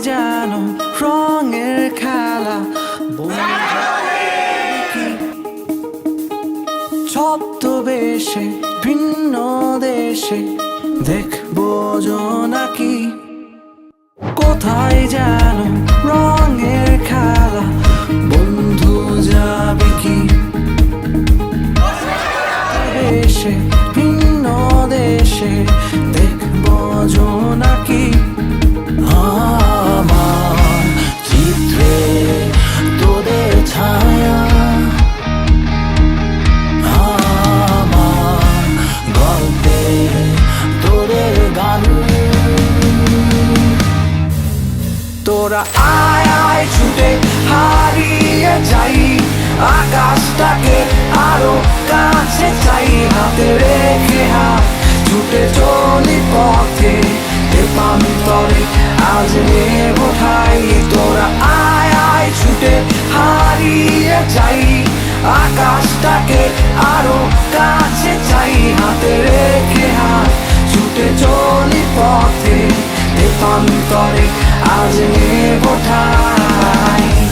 যেন রঙের খেলা? ছদ্মবেশে, ভিন্ন দেশে দেখব নাকি কোথায় যেন রঙের খেলা? বন্ধু যাবে কি? দেশে, ভিন্ন দেশে দেখব তোরা আয় আয়, ছুটে হারিয়ে যাই। আকাশটাকে আরও কাছে চাই, হাতে রেখে হাত ছুটে চলি পথে। দেবান্তরে আজ নেব ঠাই। তোরা আয় আয়, ছুটে হারিয়ে যাই। আকাশটাকে রূপান্তরে আজ নেব ঠাই।